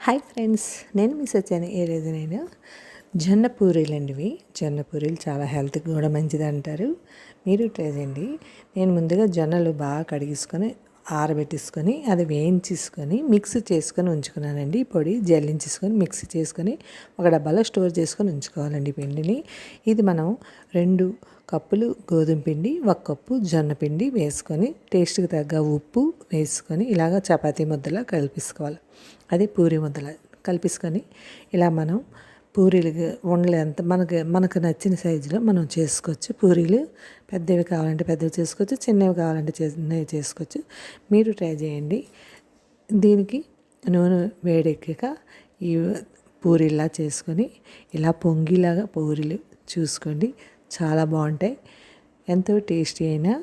Hi friends నేను miss వచ్చాను ఏ రోజు నేను జొన్న పూరీలు అండి ఇవి జొన్న పూరీలు చాలా హెల్త్కి కూడా మంచిది అంటారు మీరు ట్రై చేయండి. నేను ముందుగా జొన్నలు బాగా కడిగేసుకొని ఆరబెట్టేసుకొని అది వేయించేసుకొని మిక్స్ చేసుకొని ఉంచుకున్నానండి పొడి. జల్లించేసుకొని మిక్స్ చేసుకొని ఒక డబ్బాలో స్టోర్ చేసుకొని ఉంచుకోవాలండి పిండిని. ఇది మనం రెండు కప్పులు గోధుమ పిండి ఒక కప్పు జొన్న పిండి వేసుకొని టేస్ట్కి తగ్గ ఉప్పు వేసుకొని ఇలాగ చపాతీ ముద్దలా కలిపేసుకోవాలి. అది పూరి ముద్దలా కలిపేసుకొని ఇలా మనం పూరీలు ఉండలు ఎంత మనకు మనకు నచ్చిన సైజులో మనం చేసుకోవచ్చు. పూరీలు పెద్దవి కావాలంటే పెద్దవి చేసుకోవచ్చు చిన్నవి కావాలంటే చిన్నవి చేసుకోవచ్చు. మీరు ట్రై చేయండి. దీనికి నూనె వేడెక్కాక ఈ పూరీలా చేసుకొని ఇలా పొంగిలాగా పూరీలు చూసుకోండి. చాలా బాగుంటాయి. ఎంతో టేస్టీ అయిన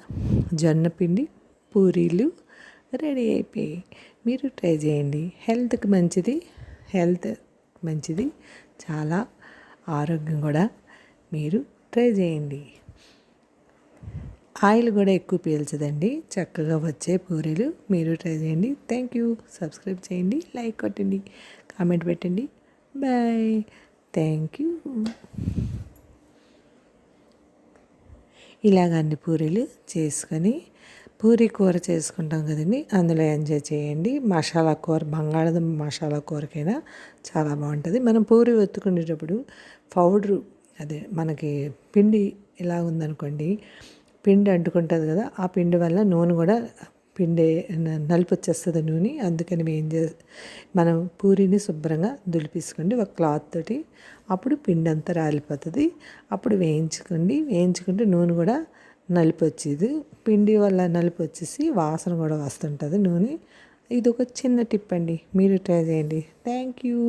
జొన్న పిండి పూరీలు రెడీ అయిపోయాయి. మీరు ట్రై చేయండి. హెల్త్కి మంచిది. హెల్త్ మంచిది. చాలా ఆరోగ్యం కూడా మీరు ట్రై చేయండి. ఆయిల్ కూడా ఎక్కువ పీల్చదండి. చక్కగా వచ్చే పూరీలు మీరు ట్రై చేయండి. థ్యాంక్ యూ సబ్స్క్రైబ్ చేయండి. లైక్ కొట్టండి. కామెంట్ పెట్టండి. బాయ్ థ్యాంక్ యూ ఇలాగ అన్ని పూరీలు చేసుకొని పూరి కూర చేసుకుంటాం కదండి. అందులో ఎంజాయ్ చేయండి. మసాలా కూర బంగాళదుంప మసాలా కూరకైనా చాలా బాగుంటుంది. మనం పూరి ఒత్తుకునేటప్పుడు పౌడరు అదే మనకి పిండి ఇలా ఉందనుకోండి పిండి అంటుకుంటుంది కదా ఆ పిండి వల్ల నూనె కూడా పిండి నలుపు వచ్చేస్తుంది నూనె. అందుకని ఏం చే మనం పూరిని శుభ్రంగా దులిపేసుకోండి ఒక క్లాత్ తోటి. అప్పుడు పిండి అంతా రాలిపోతుంది. అప్పుడు వేయించుకోండి. వేయించుకుంటే నూనె కూడా నలుపు వచ్చేది పిండి వల్ల నలుపు వచ్చేసి వాసన కూడా వస్తుంటుంది నూనె. ఇది ఒక చిన్న టిప్ అండి. మీరు ట్రై చేయండి. Thank you